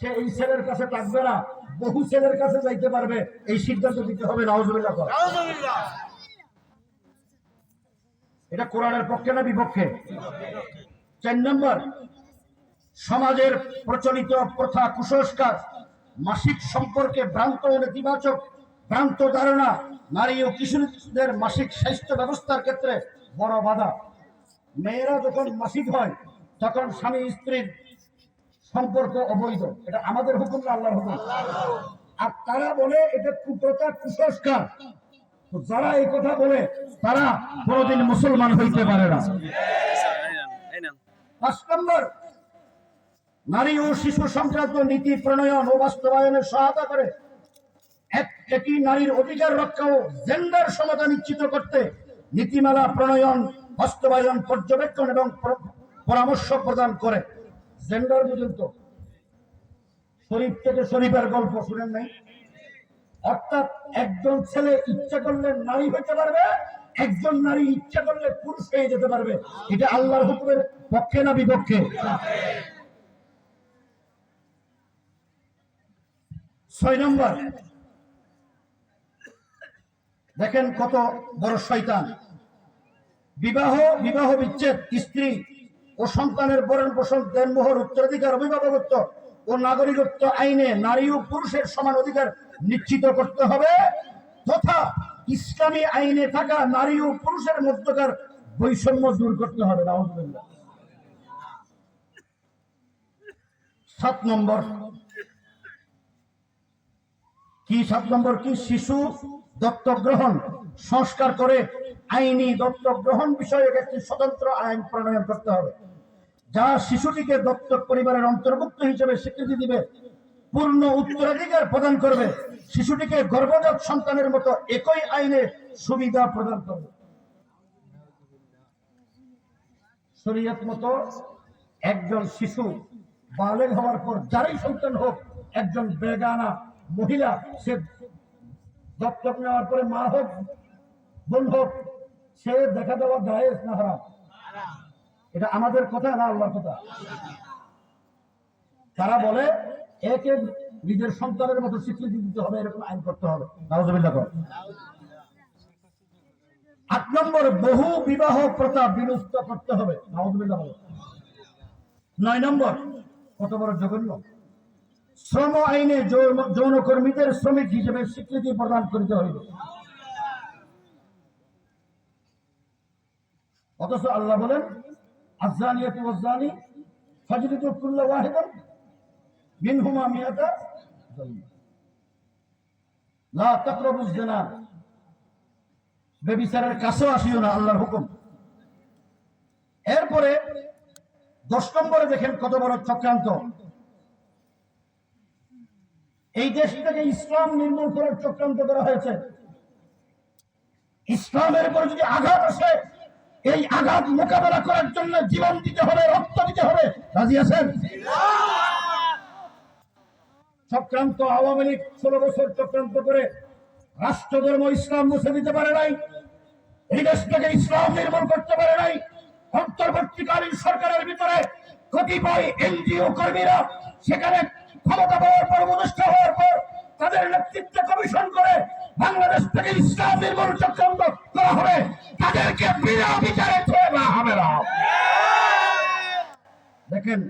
সে এই ছেলের কাছে থাকবে না। বহু ছেলের কাছে যাইতে পারবে। এই সিদ্ধান্ত দিতে হবে কর। এটা কোরআনের পক্ষে না বিপক্ষে? চার নম্বর সমাজের প্রচলিত প্রথা কুসংস্কার মাসিক সম্পর্কে ভ্রান্ত ও নেতিবাচক ভ্রান্ত ধারণা নারী ও কিশোরীদের মাসিক স্বাস্থ্য ব্যবস্থার ক্ষেত্রে বড় বাধা। মেয়েরা যখন মাসিক হয় তখন স্বামী স্ত্রীর সম্পর্ক অবৈধ। এটা আমাদের হুকুম না, আল্লাহর হুকুম। আর তারা বলে এটা কুপ্রথা, কুসংস্কার। যারা এই কথা বলে, তারা কোনোদিন মুসলমান হইতে পারে না। পাঁচ নম্বর, নারী ও শিশু সংক্রান্ত নীতি, প্রণয়ন ও বাস্তবায়নে সহায়তা করে। এক- এটি নারীর অধিকার রক্ষা ও জেন্ডার সমতা নিশ্চিত করতে নীতিমালা, প্রণয়ন, বাস্তবায়ন, পর্যবেক্ষণ এবং পরামর্শ প্রদান করে। জেন্ডার পর্যন্ত। শরীফ থেকে শরীফের গল্প শুনেন নাই। অর্থাৎ একজন ছেলে ইচ্ছা করলে নারী হতে পারবে, একজন নারী ইচ্ছা করলে পুরুষ হয়ে যেতে পারবে। এটা আল্লাহর হুকুমের পক্ষে না বিপক্ষে? ছয় নম্বর। দেখেন কত বড় শয়তান। বিবাহ বিবাহ বিচ্ছেদ, স্ত্রী ও সন্তানের বরণ পোষণ দেনমোহর উত্তরাধিকার, অভিভাবকত্ব ও নাগরিকত্ব আইনে নারী ও পুরুষের সমান অধিকার নিশ্চিত করতে হবে তথা ইসলামী আইনে থাকা নারী ও পুরুষের মধ্যকার বৈষম্য দূর করতে হবে। রাহুল সাত নম্বর কি সাত নম্বর কি? শিশু দত্তক গ্রহণ, সংস্কার করে আইনি দত্তক গ্রহণ বিষয়ক একটি স্বতন্ত্র আইন প্রণয়ন করতে হবে। যা শিশুটিকে দত্তক পরিবারের অন্তর্ভুক্ত হিসেবে স্বীকৃতি দিবে, পূর্ণ উত্তরাধিকার প্রদান করবে, শিশুটিকে গর্ভজাত সন্তানের মতো একই আইনে সুবিধা প্রদান করবে। শরীয়ত মতো একজন শিশু বালেগ হওয়ার পর যারাই সন্তান হোক, একজন বেগানা মহিলা, সে দত্তক নেওয়ার পরে মা হোক, বোন হোক, সে দেখা দেওয়া জায়েজ না হারাম। এটা আমাদের কথা না আল্লাহর কথা? তারা বলে, একে নিজের সন্তানের মতো স্বীকৃতি দিতে হবে, এরকম আইন করতে হবে। নাউজুবিল্লাহ কর। আট নম্বর, বহু বিবাহ প্রথা বিলুপ্ত করতে হবে। নাউজুবিল্লাহ বলো। নয় নম্বর, কত বড় জঘন্য? শ্রম আইনে যৌন- যৌনকর্মীদের শ্রমিক হিসেবে স্বীকৃতি প্রদান করিতে হইবে। অথচ আল্লাহ বলেন মিনহুমা মিয়াতা আসিও না আল্লাহর হুকুম। এরপরে দশ নম্বরে দেখেন কত বড় চক্রান্ত। এই দেশ থেকে ইসলাম নির্মূল করার চক্রান্ত করা হয়েছে। ইসলামের উপর যদি আঘাত আসে, এই আঘাত মোকাবেলা করার জন্য জীবন দিতে হবে, রক্ত দিতে হবে। রাজি আছেন? চক্রান্ত আওয়ামী লীগ ষোলো বছর চক্রান্ত করে রাষ্ট্র ধর্ম ইসলাম মুছে দিতে পারে নাই, এই দেশ থেকে ইসলাম নির্মূল করতে পারে নাই, অন্তর্বর্তীকালীন সরকারের ভিতরে কতিপয় এনজিও কর্মীরা সেখানে ক্ষমতা পাওয়ার পর প্রতিষ্ঠা হওয়ার পর তাদের নেতৃত্বে কমিশন করে বাংলাদেশ থেকে ইসলাম নির্মূল চক্রান্ত করা হবে। তাদেরকে বিনা বিচারে ছেড়ে দেওয়া হবে না। দেখেন,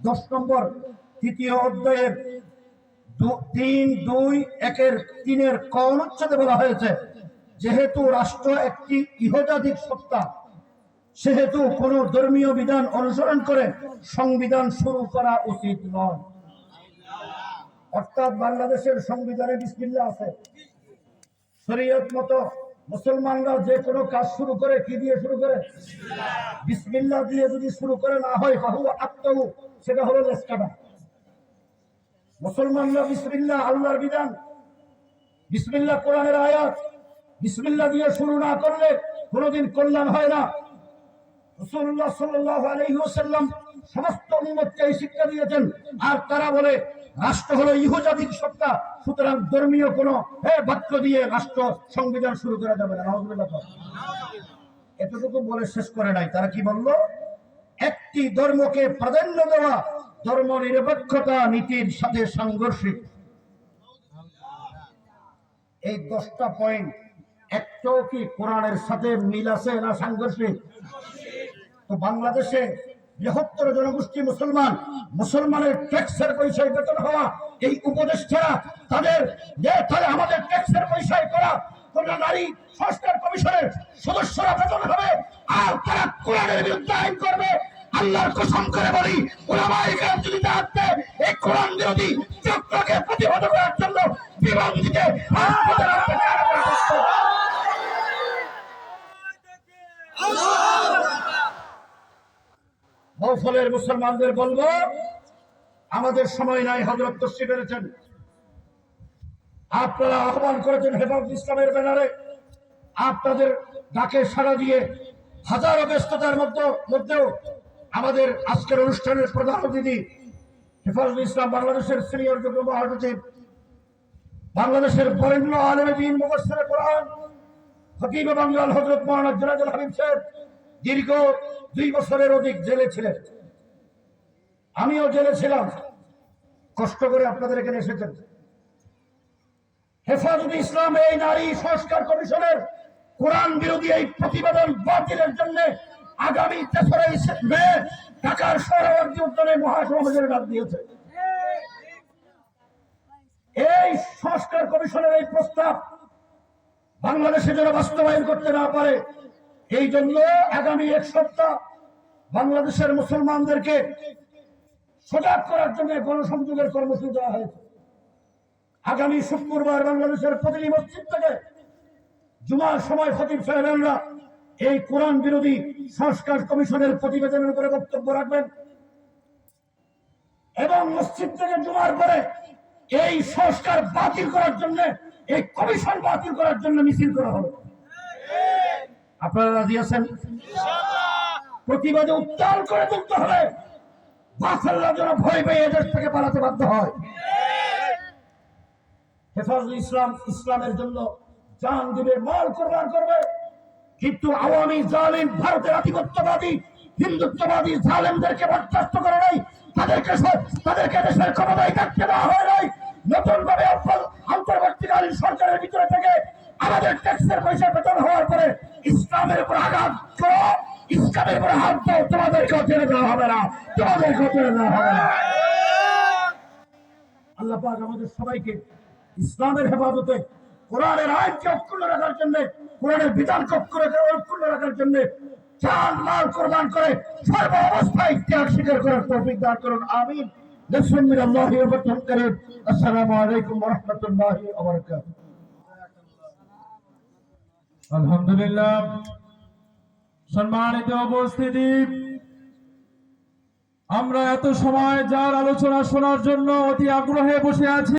দশ নম্বর, তৃতীয় অধ্যায়ের তিন, দুই, একের, তিনের ক অনুচ্ছেদে বলা হয়েছে, যেহেতু রাষ্ট্র একটি ইহজাতিক সত্তা, সেহেতু কোন ধর্মীয় বিধান অনুসরণ করে সংবিধান শুরু করা উচিত নয়। অর্থাৎ বাংলাদেশের সংবিধানে বিসমিল্লা আছে। শরীয়ত মতো মুসলমানরা যে কোনো কাজ শুরু করে, কি দিয়ে শুরু করে? বিসমিল্লা দিয়ে যদি শুরু করে না হয় বাহু আত্মহু সেটা হলো লেসকাটা মুসলমানরা বিসমিল্লা, আল্লাহর বিধান। বিসমিল্লা কোরআনের আয়াত। বিসমিল্লা দিয়ে শুরু না করলে কোনোদিন কল্যাণ হয় না। রাসূলুল্লাহ সাল্লাল্লাহু আলাইহি ওয়াসাল্লাম সমস্ত উম্মতকে এই শিক্ষা দিয়েছেন। আর তারা বলে, রাষ্ট্র হলো ইহুজাতিক সত্তা, সুতরাং ধর্মীয় কোন বাক্য দিয়ে রাষ্ট্র সংবিধান শুরু করা যাবে না। এতটুকু বলে শেষ করে নাই। তারা কি বলল? একটি ধর্মকে প্রাধান্য দেওয়া ধর্ম নিরপেক্ষতা নীতির সাথে সাংঘর্ষিক। এই দশটা পয়েন্ট একটাও কি কোরআনের সাথে মিল আছে না সাংঘর্ষিক? তো বাংলাদেশে বৃহত্তর জনগোষ্ঠী মুসলমান, মুসলমানের ট্যাক্সের পয়সায় বেতন হওয়া, এই উপদেষ্টারা তাদের তাহলে আমাদের ট্যাক্সের পয়সায় করা কোন নারী সংস্কার কমিশনের সদস্যরা বেতন হবে, আর তারা কোরআনের বিরুদ্ধে আইন করবে। আল্লাহর কসম করে বলি কেরাম যদি দাঁড়াতে এই কোরআন বিরোধী চক্রকে প্রতিহত করার জন্য বিমান দিতে মৌফলের মুসলমানদের বলব, আমাদের সময় নাই হজরত তসি বেড়েছেন আপনারা আহ্বান করেছেন হেফাজ ইসলামের ব্যানারে, আপনাদের ডাকে সাড়া দিয়ে হাজারো ব্যস্ততার মধ্যে, মধ্যেও আমাদের আজকের অনুষ্ঠানের প্রধান অতিথি হেফাজত ইসলাম বাংলাদেশের সিনিয়র যুগ্ম মহাসচিব, বাংলাদেশের বরেণ্য আলমদিন মুবসরে কোরআন ফকিব বাঙ্গাল হজরত মহারাজ জনাজুল হাবিব সাহেব, দীর্ঘ দুই বছরের অধিক জেলে ছিলেন। আমিও জেলে ছিলাম। কষ্ট করে আপনাদের এখানে এসেছেন। হেফাজত ইসলাম এই নারী সংস্কার কমিশনের কোরআন বিরোধী এই প্রতিবেদন বাতিলের জন্য আগামী তেসরা মে ঢাকার সৌরবাদী উদ্যানে মহাসমাবেশের ডাক দিয়েছে। এই সংস্কার কমিশনের এই প্রস্তাব বাংলাদেশে যেন বাস্তবায়ন করতে না পারে এই জন্য আগামী এক সপ্তাহ বাংলাদেশের মুসলমানদেরকে সজাগ করার জন্য গণসংযোগের কর্মসূচি দেওয়া হয়েছে। আগামী শুক্রবার বাংলাদেশের প্রতিটি মসজিদ থেকে জুমার সময় ফকির সাহেবেনরা এই কোরআন বিরোধী সংস্কার কমিশনের প্রতিবেদনের উপরে বক্তব্য রাখবেন এবং মসজিদ থেকে জুমার পরে এই সংস্কার বাতিল করার জন্য, এই কমিশন বাতিল করার জন্য মিছিল করা হবে। আপনারা রাজি আছেন? প্রতিবাদে উত্তাল করে তুলতে হবে। বাফেল্লা যেন ভয় পেয়ে এদেশ থেকে পালাতে বাধ্য হয়। হেফাজুল ইসলাম ইসলামের জন্য জান দিবে মাল কোরবান করবে। কিন্তু আওয়ামী জালিম ভারতের আধিপত্যবাদী হিন্দুত্ববাদী জালেমদেরকে বরখাস্ত করে নাই। তাদেরকে তাদেরকে দেশের ক্ষমতায় থাকতে দেওয়া হয় নাই। নতুন ভাবে অন্তর্বর্তীকালীন সরকারের ভিতরে থেকে আমাদের ট্যাক্সের পয়সা বেতন হওয়ার পরে ইসলামের উপর আঘাত করো ইসলামের উপর হাত দাও তোমাদেরকে ছেড়ে দেওয়া হবে না তোমাদেরকে ছেড়ে দেওয়া হবে না আল্লাহ পাক আমাদের সবাইকে ইসলামের হেফাজতে কোরআনের আইনকে অক্ষুণ্ণ রাখার জন্য কোরআনের বিধানকে অক্ষুণ্ণ অক্ষুণ্ণ রাখার জন্য চান মাল কোরবান করে সর্ব অবস্থায় ত্যাগ স্বীকার করার তৌফিক দান করুন আমিন نسلم من الله وبركاته كريم السلام عليكم ورحمة الله وبركاته আলহামদুলিল্লাহ। সম্মানিত উপস্থিতি আমরা এত সময় যার আলোচনা শোনার জন্য অতি আগ্রহে বসে আছি।